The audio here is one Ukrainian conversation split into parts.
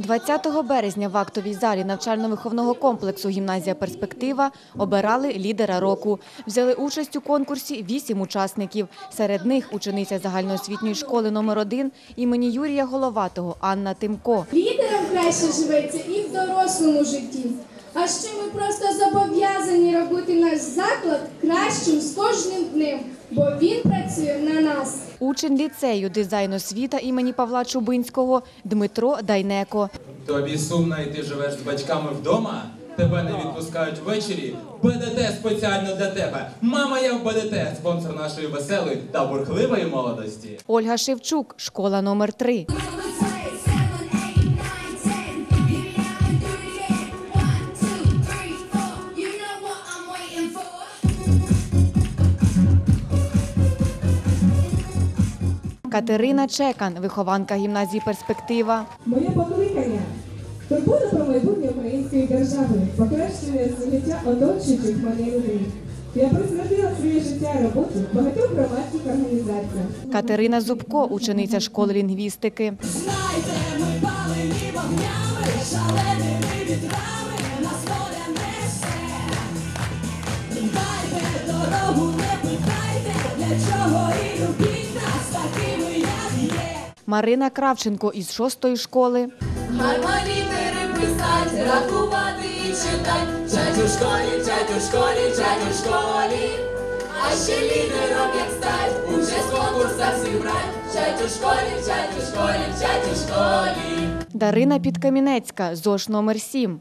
20 березня в актовій залі навчально-виховного комплексу «Гімназія Перспектива» обирали лідера року. Взяли участь у конкурсі вісім учасників. Серед них учениця загальноосвітньої школи номер 1 імені Юрія Головатого Анна Тимко. Лідерам краще живеться і в дорослому житті. А ще ми просто зобов'язані робити наш заклад кращим з кожним днем, бо він працює. Учень ліцею дизайн освіта імені Павла Чубинського Дмитро Дайнеко. Тобі сумно і ти живеш з батьками вдома? Тебе не відпускають ввечері? БДТ спеціально для тебе. Мама я в БДТ, спонсор нашої веселої та бурхливої молодості. Ольга Шевчук, школа номер 3 Катерина Чекан, вихованка гімназії Перспектива. Моє покликання турбота про майбутнє української держави, покращення життя оточуючих мене людей. Я присвятила своє життя роботі в багатьох громадських організаціях. Катерина Зубко, учениця школи лінгвістики. Марина Кравченко із шостої школи. Гарно літери писать, рахувати і читать. Вчать у школі, вчать у школі, вчать у школі. А ще лідером як стать, участь в конкурсах всіх брать. Вчать у школі, вчать у школі, вчать у школі. Дарина Підкамінецька, ЗОШ номер 7.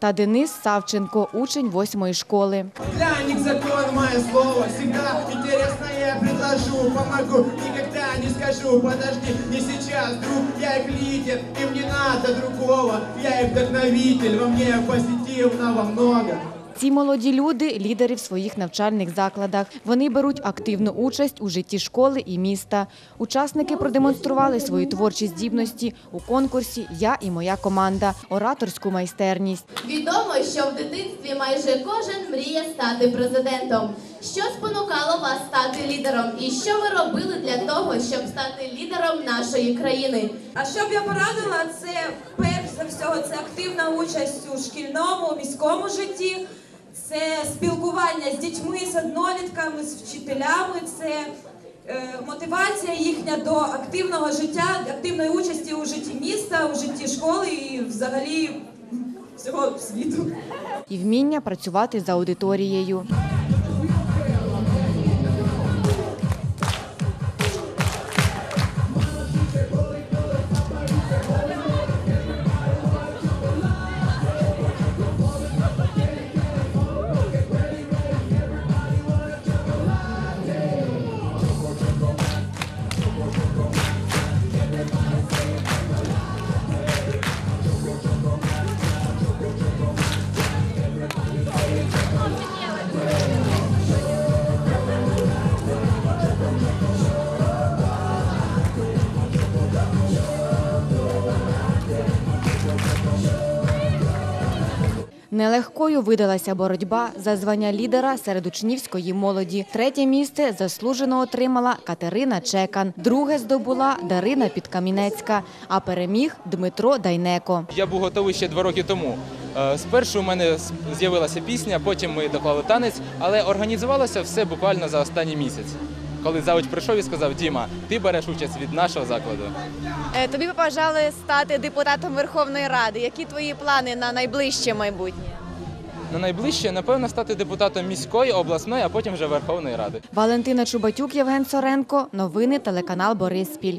Та Денис Савченко, учень восьмої школи. Для них закон має слово Всегда интересно я предложу. Помогу, никогда не скажу. Подожди, не сейчас, друг Я их лидер, им не надо другого. Я их вдохновитель, во мне позитивного много Ці молоді люди – лідери в своїх навчальних закладах. Вони беруть активну участь у житті школи і міста. Учасники продемонстрували свої творчі здібності у конкурсі «Я і моя команда», ораторську майстерність. Відомо, що в дитинстві майже кожен мріє стати президентом. Що спонукало вас стати лідером? І що ви робили для того, щоб стати лідером нашої країни? А що б я порадила, це перш за всього це активна участь у шкільному міському житті, це спілкування з дітьми, з однолітками, з вчителями, це е, мотивація їхня до активного життя, активної участі у житті міста, у житті школи і взагалі всього світу. І вміння працювати за аудиторією. Нелегкою видалася боротьба за звання лідера серед учнівської молоді. Третє місце заслужено отримала Катерина Чекан. Друге здобула Дарина Підкамінецька, а переміг Дмитро Дайнеко. Я був готовий ще два роки тому. Е, Спершу у мене з'явилася пісня, потім ми доклали танець, але організувалося все буквально за останній місяць. Коли завуч прийшов і сказав: Діма, ти береш участь від нашого закладу. Е, Тобі побажали стати депутатом Верховної Ради. Які твої плани на найближче майбутнє? На найближче, напевно, стати депутатом міської, обласної, а потім вже Верховної Ради. Валентина Чубатюк, Євген Соренко. Новини телеканал Бориспіль.